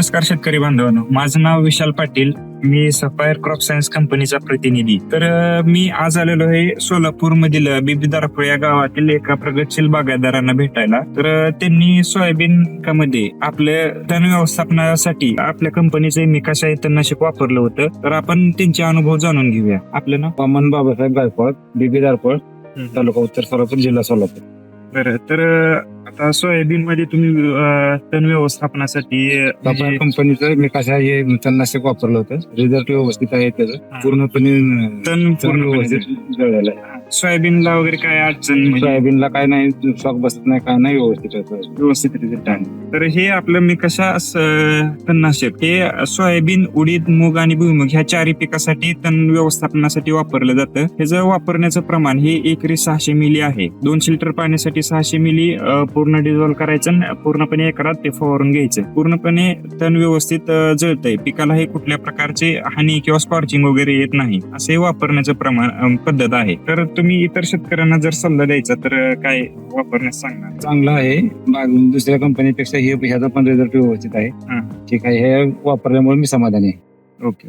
नमस्कार शेतकरी बांधवांनो. माझं नाव विशाल पाटील. मी सफायर क्रॉप सायन्स कंपनीचा प्रतिनिधी. तर मी आज आलेलो आहे सोलापूर मधील बिबी दारपूर या गावातील एका प्रगतशील बागायतदारांना भेटायला. तर त्यांनी सोयाबीन पिकामध्ये आपल्या तण व्यवस्थापनासाठी आपल्या कंपनीचे मिकाशा तणनाशक वापरलं होतं. तर आपण त्यांचे अनुभव जाणून घेऊया. आपलं नाव? वामन बाबासाहेब गायकवाड बीबी दारपळ तालुका उत्तर सोलापूर जिल्हा सोलापूर. बरं तर आता सोयाबीन मध्ये तुम्ही अं, तण व्यवस्थापनासाठी म्हणजे- कंपनीचं मी कशा हे तणनाशक वापरलं होतं. रिझल्ट व्यवस्थित आहे त्याचं. हा. पूर्णपणे तण तण पूर्ण व्यवस्थित. जळलेलं आहे सोयाबीनला वगैरे काय अडचण म्हणजे? सोयाबीनला काय नाही शॉक बसत नाही काय नाही व्यवस्थित. व्यवस्थित रिझल्ट आहे तर हे आपलं मी कशा तणनाशक हे सोयाबीन उडीद मूग आणि भुईमुग ह्या चारी पिकासाठी तण व्यवस्थापनासाठी वापरलं जातं. ह्याचं वापरण्याचं प्रमाण हे एकरी सहाशे मिली आहे. दोनशे लिटर पाण्यासाठी सहाशे मिली अं, पूर्ण डिझॉल्व करायचं आणि पूर्णपणे एकरात ते फवारून घ्यायचं. पूर्णपणे तण व्यवस्थित अं, जळतंय. पिकाला हे कुठल्या प्रकारचे हानी किंवा स्कॉर्चिंग वगैरे येत नाही. असे वापरण्याचं प्रमाण अं, पद्धत आहे. तर तुम्ही इतर शेतकऱ्यांना जर सल्ला द्यायचा तर काय वापरण्यास सांगणार? चांगलं आहे. बाग- दुसऱ्या कंपनीपेक्षा हे ह्याचा पण रिझल्ट व्यवस्थित आहे. ठीक आहे हे वापरल्यामुळे मी समाधानी आहे. ओके.